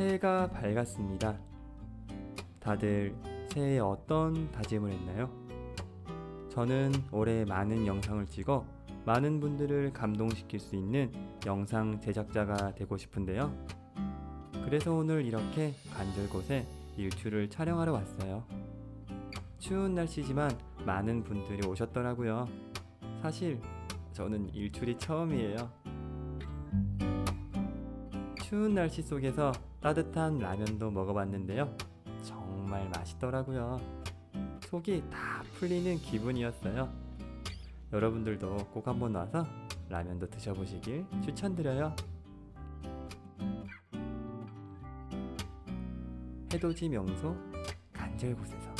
새해가 밝았습니다. 다들 새해에 어떤 다짐을 했나요? 저는 올해 많은 영상을 찍어 많은 분들을 감동시킬 수 있는 영상 제작자가 되고 싶은데요. 그래서 오늘 이렇게 간절곳에 일출을 촬영하러 왔어요. 추운 날씨지만 많은 분들이 오셨더라고요. 사실 저는 일출이 처음이에요. 추운 날씨 속에서 따뜻한 라면도 먹어봤는데요. 정말 맛있더라고요. 속이 다 풀리는 기분이었어요. 여러분들도 꼭 한번 와서 라면도 드셔보시길 추천드려요. 해돋이 명소 간절곳에서